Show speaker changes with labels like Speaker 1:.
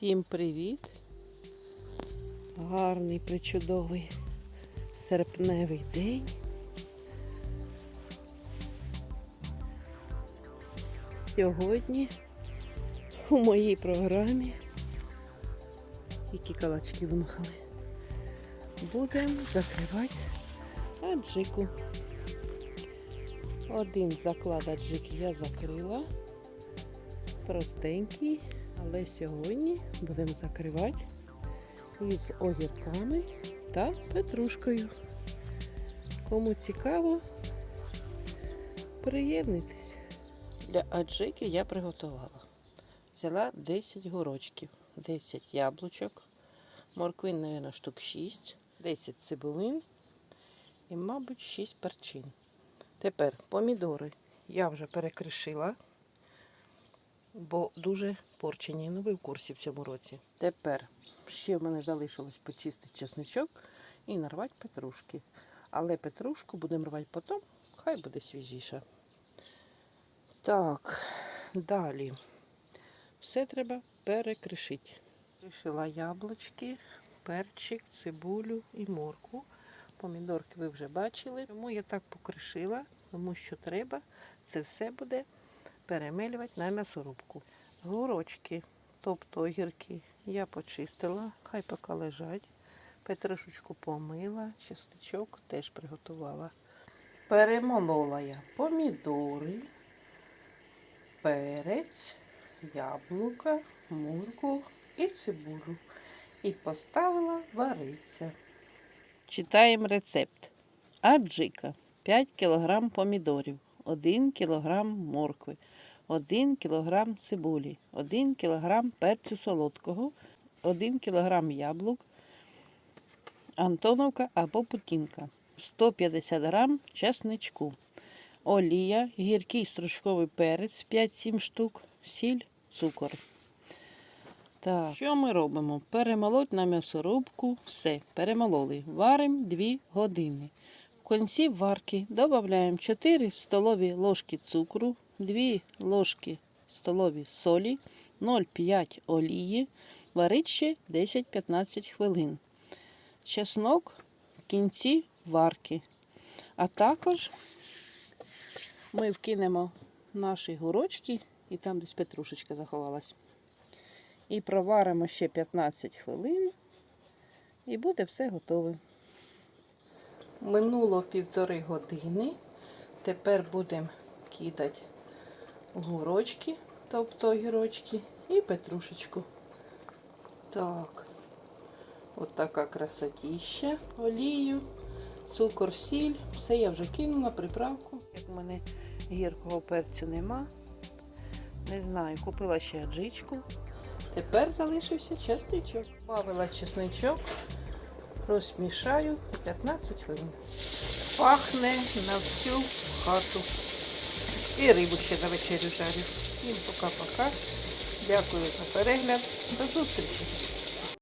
Speaker 1: Всім привіт! Гарний, причудовий серпневий день. Сьогодні у моїй програмі, які калачки вимахали, будемо закривати аджику. Один заклад аджики я закрила. Простенький, але сьогодні будемо закривати із огірками та петрушкою. Кому цікаво, приєднуйтесь. Для аджики я приготувала. Взяла 10 горочків, 10 яблучок, морквин, мабуть, штук 6, 10 цибулин і, мабуть, 6 перчин. Тепер помідори я вже перекришила, бо дуже порчені. Ну, ви в курсі в цьому році. Тепер ще в мене залишилось почистити чесничок і нарвати петрушки. Але петрушку будемо рвати потім, хай буде свіжіша. Так, далі. Все треба перекришити. Кришила яблучки, перчик, цибулю і морку. Помідорки ви вже бачили. Тому я так покришила, тому що треба це все буде перемелювати на м'ясорубку. Горочки, тобто огірки, я почистила, хай поки лежать. Петрушечку помила, чесничок теж приготувала. Перемолола я помідори, перець, яблука, мурку і цибулю. І поставила варитися. Читаємо рецепт. Аджика 5 кг помідорів, 1 кг моркви, 1 кг цибулі, 1 кг перцю солодкого, 1 кг яблук, антоновка або путінка, 150 г чесничку, олія, гіркий стручковий перець 5-7 штук, сіль, цукор. Так, що ми робимо? Перемолоть на м'ясорубку. Все, перемололи. Варимо 2 години. В кінці варки додаємо 4 столові ложки цукру, 2 ложки столові солі, 0,5 олії. Варить ще 10-15 хвилин. Чеснок в кінці варки. А також ми вкинемо наші горочки, і там десь петрушечка заховалась. І проваримо ще 15 хвилин, і буде все готове. Минуло півтори години. Тепер будемо кидати гурочки, тобто огірочки, і петрушечку. Так, от така красотіща, олію, цукор, сіль. Все я вже кинула, приправку. Як в мене гіркого перцю нема. Не знаю, купила ще аджичку. Тепер залишився чесничок. Добавила чесничок, розмішаю 15 хвилин. Пахне на всю хату. І рибу ще на вечерю жарю. Всім пока-пока. Дякую за перегляд. До зустрічі.